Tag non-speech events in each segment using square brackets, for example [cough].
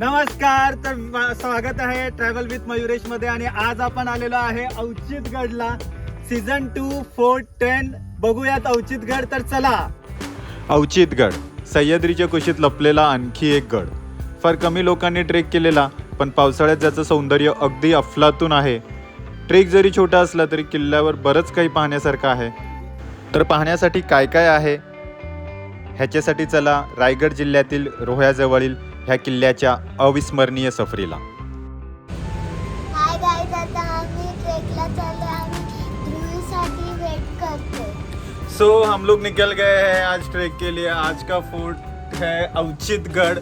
नमस्कार तर स्वागत आहे ट्रॅव्हल विथ मयुरेशमध्ये आणि आज आपण आलेलो आहे औचितगडला सीझन टू फोर टेन बघूयात औचितगड तर चला. औचितगड सह्याद्रीच्या कुशीत लपलेला आणखी एक गड. फार कमी लोकांनी ट्रेक केलेला पण पावसाळ्यात ज्याचं सौंदर्य अगदी अफलातून आहे. ट्रेक जरी छोटा असला तरी किल्ल्यावर बरंच काही पाहण्यासारखं आहे. तर पाहण्यासाठी काय काय आहे? ह्याच्यासाठी चला रायगड जिल्ह्यातील रोह्याजवळील ह्या किल्ल्याच्या अविस्मरणीय सफरीला. हाय गाईज आता आम्ही ट्रेकला चाललो आम्ही ध्रुवीसाठी वेट करतोय. सो हम लोग निकल गए हैं आज ट्रेक के लिए. आज का फोर्ट है औचितगड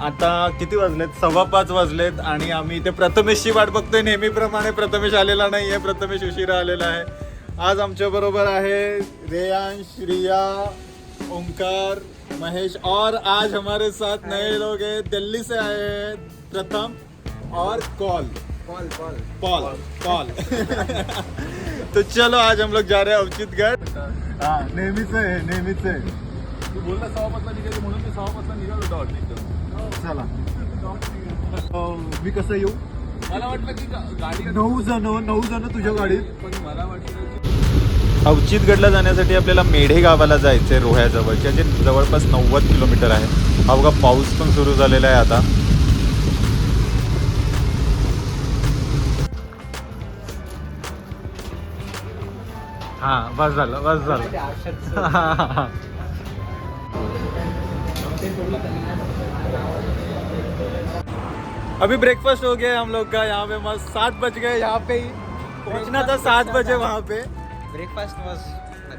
आता किती वाजलेत? सव्वा पाच वाजलेत आणि आम्ही इथे प्रथमेशची वाट बघतोय. नेहमीप्रमाणे प्रथमेश आलेला नाही आहे प्रथमेश उशिरा आलेला आहे. आज आमच्या बरोबर आहे रेयांश रिया ओंकार महेश और आज हमारे साथ नए लोग हैं। दिल्ली से आए हैं प्रथम और call. Call call. Paul Paul [laughs] तो चलो आज हम लोग जा रहे हैं अवचितगढ़। हाँ नेहमीच आहे नेहमीच आहे। तू बोलला सहा पाचला निघायचं म्हणून मी सहा पाचला निघालो वाटतं एकदम. चला. [laughs] अं, मी कसं येऊ? मला वाटलं की गा- गाडी नऊ जण नऊ जण तुझ्या गाडीत. पण मला वाटलं की अवचितगडला जाण्यासाठी आपल्याला मेढे गावाला जायचं आहे रोह्याजवळच्या जे जवळपास नव्वद किलोमीटर आहे. हा बघा पाऊस पण सुरू झालेला आहे आता. हा बस झालं बस झालं. अभी ब्रेकफास्ट हो गया हम लोग का? यहाँ पे मस्त सात बज गए यहाँ पे ही पहुंचना था सात बजे वहाँ पे। ब्रेकफास्ट वॉज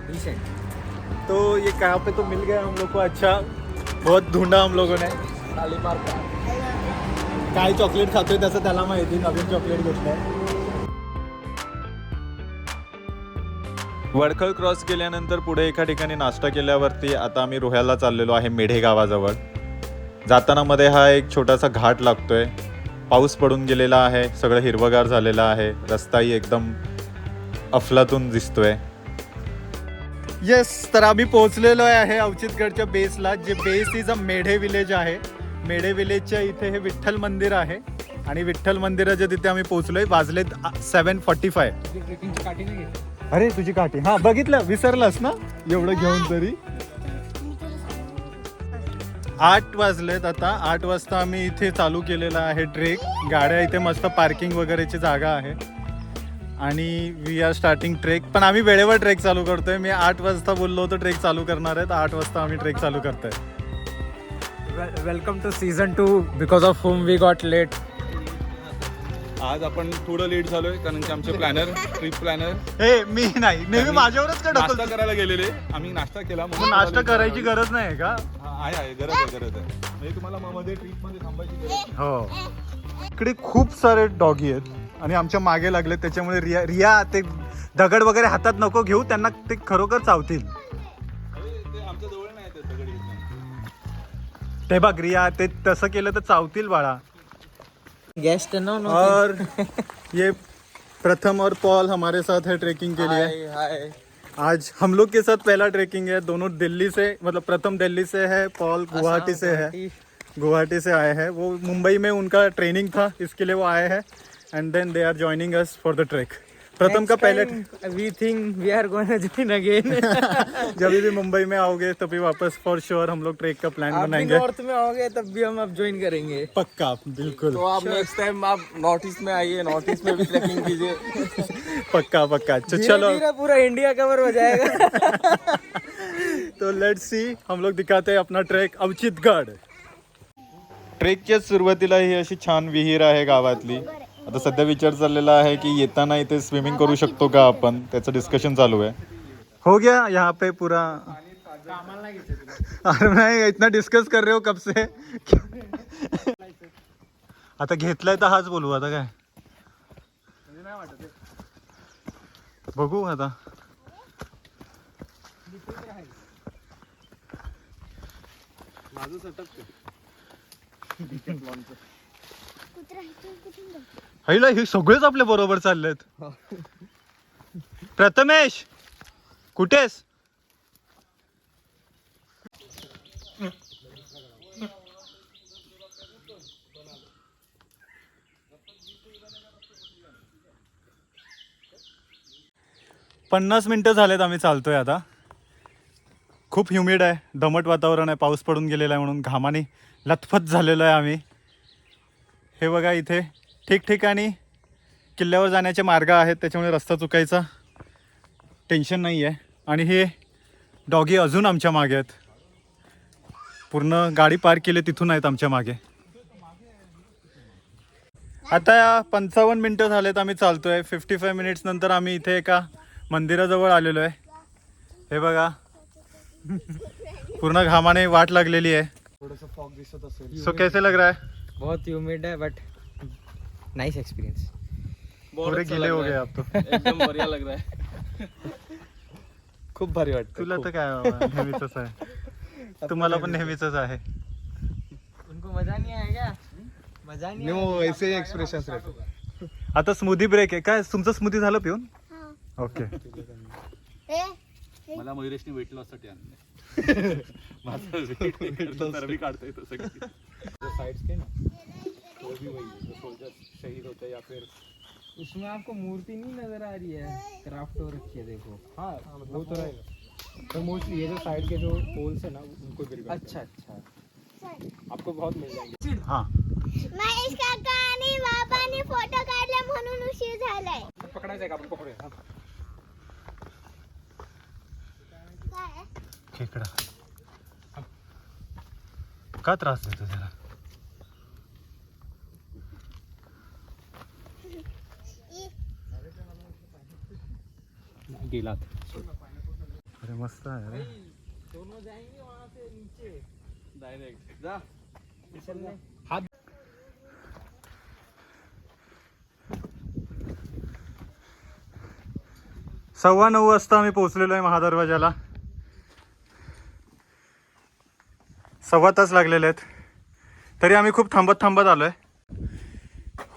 डिसेंट तो ये कहाँ पे तो मिल गया हम लोग को अच्छा। बहुत ढूंढा हम लोगों ने। काय चॉकलेट खातोय त्याचं त्याला माहिती नवीन चॉकलेट घेतलंय. वडखळ क्रॉस केल्यानंतर पुढे एका ठिकाणी नाश्ता केल्यावरती आता आम्ही रोह्याला चाललेलो आहे मेढे गावाजवळ. जाताना मध्ये हा एक छोटासा घाट लागतोय. पाऊस पडून गेलेला आहे सगळं हिरवगार झालेलं आहे. रस्ताही एकदम अफलातून दिसतोय. येस तर आम्ही पोहोचलेलो आहे अवचितगडच्या बेसला जे base is a Medhe village आहे. मेढे विलेजच्या इथे हे विठ्ठल मंदिर आहे. आणि विठ्ठल मंदिराच्या तिथे आम्ही पोहोचलोय वाजलेत सेवन फॉर्टी फाय अरे तुझी काठी. हा बघितलं विसरलास ना? एवढं घेऊन तरी. आठ वाजलेत आता. आठ वाजता आम्ही इथे चालू केलेला आहे ट्रेक. गाड्या इथे मस्त पार्किंग वगैरेची जागा आहे. आणि वी आर स्टार्टिंग ट्रेक पण आम्ही वेळेवर ट्रेक चालू करतोय. मी आठ वाजता बोललो होतो ट्रेक चालू करणार आहे तर आठ वाजता आम्ही ट्रेक चालू करतोय. Welcome to season two because of home we got late आज आपण थोडं लेट झालोय कारण की आमचे प्लॅनर ट्रिप प्लॅनर हे मी नाही. नेहमी माझ्यावरच का नाश्ता? करायला गेलेले. आम्ही नाश्ता केला मग नाश्ता करायची गरज नाही का? हा, आहे आहे. गरज आहे गरज आहे. म्हणजे तुम्हाला मध्ये ट्रिपमध्ये थांबायची गरज. हो. इकडे खूप सारे डॉगी आहेत. आणि आमच्या मागे लागले त्याच्यामुळे रिया रिया ते दगड वगैरे हातात नको घेऊ त्यांना ते खरोखर चावतील. ते बघ रिया ते तसं केलं तर चावतील बाळा. गेस्ट नो नो और ये प्रथम और पॉल हमारे साथ है ट्रेकिंग के लिए। हाय आज हम लोग के साथ पहला ट्रेकिंग है दोनों दिल्ली से मतलब प्रथम दिल्ली से है पॉल गुवाहाटी से है। गुवाहाटी। से आए हैं। वो मुंबई में उनका ट्रेनिंग था इसके लिए वो आए हैं। And then they are joining us for the trek Pratham का पहले we think we are going to join again जब भी मुंबई में आओगे तभी वापस फॉर श्योर हम लोग ट्रेक का प्लान आप बनाएँगे। नॉर्थ में आओगे तब भी हम अब ज्वाइन करेंगे। पक्का बिल्कुल। तो आप नेक्स्ट टाइम आप नॉर्थ ईस्ट में आइए नॉर्थ ईस्ट में भी ट्रेकिंग कीजिए। [laughs] पक्का पक्का। तो चलो। पूरा इंडिया कवर हो जाएगा। [laughs] तो लेट्स सी हम लोग दिखाते हैं अपना ट्रेक अवचितगड ट्रेकच्या सुरुवातीला ही अशी छान विहीर आहे गावातली। आता सध्या विचार चाललेला आहे की येताना इथे स्विमिंग करू शकतो का आपण? त्याचं डिस्कशन चालू आहे. हो गया यहाँ पे पूरा. अरे नाही इतना डिस्कस कर रहे हो कब से? आता घेतलाय तर हाच बोलू आता काय? बघू आता. हैला हे सगळेच आपल्या बरोबर चाललेत. प्रथमेश कुठेस? पन्नास मिनिटं झालेत आम्ही चालतोय आता. खूप ह्युमिड आहे दमट वातावरण आहे पाऊस पडून गेलेला आहे म्हणून घामाने लथपथ झालेलो आहे आम्ही. हे बघा इथे ठिकठिकाणी किल्ल्यावर जाण्याचे मार्ग आहेत त्याच्यामुळे रस्ता चुकायचा. टेन्शन नाही आहे आणि हे डॉगी अजून आमच्या मागे आहेत. पूर्ण गाडी पार्क केली तिथून आहेत आमच्या मागे. आता या पंचावन्न मिनटं झालेत आम्ही चालतोय. फिफ्टी फाय मिनिट्स नंतर आम्ही इथे एका मंदिराजवळ आलेलो आहे. हे बघा. पूर्ण घामाने वाट लागलेली आहे. सो कैसे लग रहा है? बहुत ह्यूमिड है बट नाइस एक्सपीरियंस पूरे गिले हो गए आप तो। एकदम बढ़िया लग रहा है। खूप भारी वाटतं तुला तर काय बाबा, नेहमीच आहे. [laughs] तुम्हाला पण नेहमीच आहे. उनको मजा नहीं आएगा मजा नहीं नो ऐसे एक्सप्रेशन रहते आता स्मूदी ब्रेक आहे. काय तुमचं स्मूदी झालं पिऊन? हा. ओके. ए मला मयुरेशने वेट लॉससाठी आणलंय. [laughs] माझं वेट तर मी काढतोय तसं. काही. साइड्स के ना वो भी वही जो सोल्जर शहीद होते हैं या फिर उसमें आपको मूर्ति नहीं नज़र आ रही है? क्राफ्ट हो रखी है देखो। हाँ वो तो रहेगा तो मोस्टली ये जो साइड के जो पोल्स है ना उनको गिर अच्छा अच्छा। आपको बहुत मिल जाएँगे। हाँ। महेश काका आणि बाबांनी फ़ोटो काढले म्हणून उशीर झालाय पकड़ायचं आहे का आपण पकडूया हा. काय खेकडा। का त्रास देतो त्याला गेलात. अरे मस्त आहे रे. डायरेक्ट जा सव्वा नऊ वाजता आम्ही पोहोचलेलो आहे महादरवाजाला सव्वा तास लागलेले आहेत. तरी आम्ही खूप थांबत थांबत आलोय.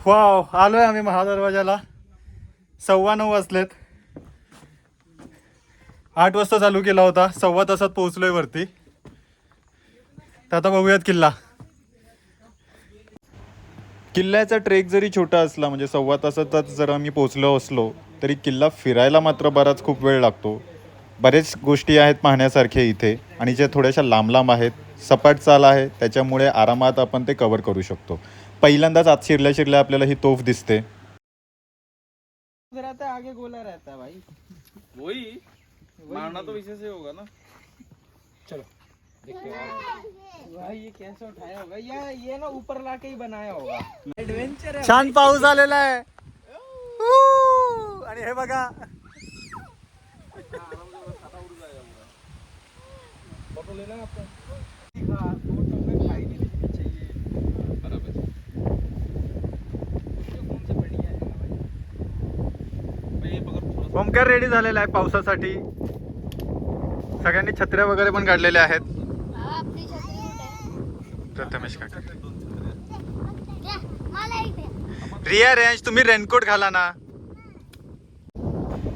वाव आलोय आम्ही महादरवाजाला सव्वा नऊ वाजलेत. आठ वाजता चालू केला होता सव्वा तासात पोहोचलोय वरती. तर आता बघूयात किल्ला. किल्ल्याचा ट्रेक जरी छोटा असला म्हणजे सव्वा तासातच जर आम्ही पोचलो असलो तरी किल्ला फिरायला मात्र बराच खूप वेळ लागतो. बरेच गोष्टी आहेत पाहण्यासारख्या इथे आणि ज्या थोड्याशा लांब लांब आहेत सपाट चाल आहे त्याच्यामुळे आरामात आपण ते कवर करू शकतो. पहिल्यांदाच आत शिरल्या शिरल्या आपल्याला ही तोफ दिसते. है, आगे गोला रहता है भाई. वही मारना तो विषय से होगा ना। भाई ये कैसे उठाया होगा? या ये ना ऊपर लाके ही बनाया होगा। एडवेंचर है छान पाऊस आलेला आहे! आणि हे बघा। फोटो लेना हाँ, है ओमकार रेडी झालेला आहे पावसासाठी. सगळ्यांनी छत्र्या वगैरे पण काढलेल्या आहेत. प्रथमेश काका. रिया रेंज तुम्ही रेनकोट घाला ना.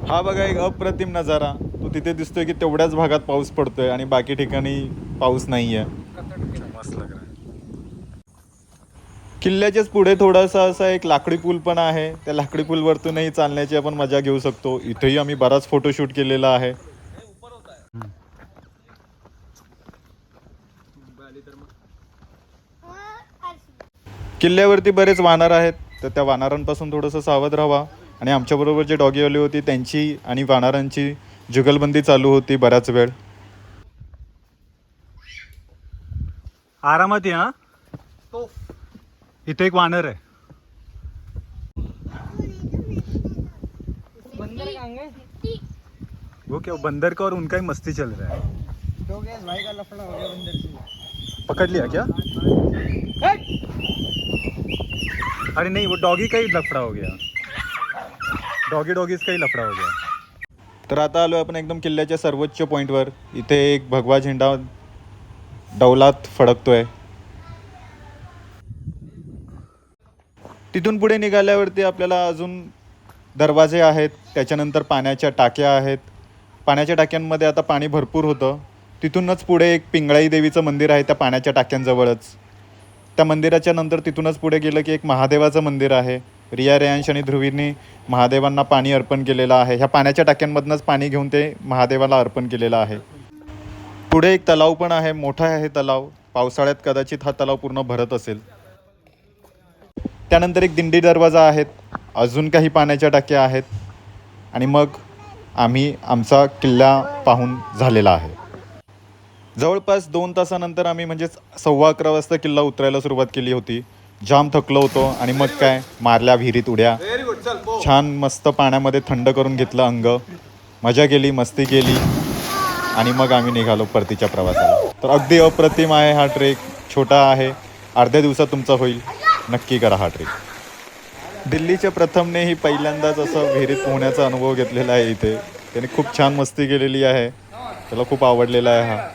हा बघा एक अप्रतिम नजारा. तो तिथे दिसतोय की तेवढ्याच भागात पाऊस पडतोय आणि बाकी ठिकाणी पाऊस नाहीये. आहे किल्ल्याच्याच पुढे थोडासा असा एक लाकडी पूल पण आहे. त्या लाकडी पूलवरतूनही चालण्याची आपण मजा घेऊ शकतो. इथेही आम्ही बराच फोटोशूट केलेला आहे. हो. किल्ल्यावरती बरेच वानर आहेत तर त्या वानरांपासून थोडंसं सावध राहा. आणि आमच्याबरोबर जे डॉगीवाली होती त्यांची आणि वानरांची जुगलबंदी चालू होती बराच वेळ. आरामात या इथे एक वानर आहे. बंदर कहाँ गए वो क्या बंदर का और उनका ही मस्ती चल रहा है गैस भाई का लफड़ा हो गया बंदर से पकड़ लिया क्या? अरे नहीं वो डॉगी का ही लफड़ा हो गया? डॉगी डॉगीज का ही लफड़ा हो गया? तर आता आलो आपण एकदम किल्ल्याच्या सर्वोच्च पॉईंटवर इथे एक भगवा झेंडा डौलात फडकतोय. तिथून पुढे निघाल्यावरती आपल्याला अजून दरवाजे आहेत त्याच्यानंतर पाण्याच्या टाक्या आहेत. पाण्याच्या टाक्यांमध्ये आता पाणी भरपूर होतं. तिथूनच पुढे एक पिंगळाई देवीचं मंदिर आहे त्या पाण्याच्या टाक्यांजवळच. त्या मंदिराच्या नंतर तिथूनच पुढे गेलं की एक महादेवाचं मंदिर आहे. रिया रेयांश आणि ध्रुवींनी महादेवांना पाणी अर्पण केलेलं आहे. ह्या पाण्याच्या टाक्यांमधनंच पाणी घेऊन ते महादेवाला अर्पण केलेलं आहे. पुढे एक तलाव पण आहे. मोठा आहे तलाव. पावसाळ्यात कदाचित हा तलाव पूर्ण भरत असेल. त्यानंतर एक दिंडी दरवाजा आहेत. अजून काही पाण्याच्या टाक्या आहेत. आणि मग आम्ही आमचा किल्ला पाहून झालेला आहे. जवळपास दोन तासानंतर आम्ही म्हणजे सव्वा अकरा वाजता किल्ला उतरायला सुरुवात केली होती. जाम थकलो होतो आणि मग काय मारल्या विहिरीत उड्या. छान मस्त पाण्यामध्ये थंड करून घेतलं अंग. मजा केली मस्ती केली. आणि मग आम्ही निघालो परतीच्या प्रवासाला. तर अगदी अप्रतिम आहे हा ट्रेक. छोटा आहे. अर्ध्या दिवसात तुमचा होईल. नक्की करा हा ट्रेक. दिल्लीच्या प्रथमनेही पहिल्यांदाच असं विहिरीत पोहण्याचा अनुभव घेतलेला आहे इथे. त्याने खूप छान मस्ती केलेली आहे. त्याला खूप आवडलेला आहे हा.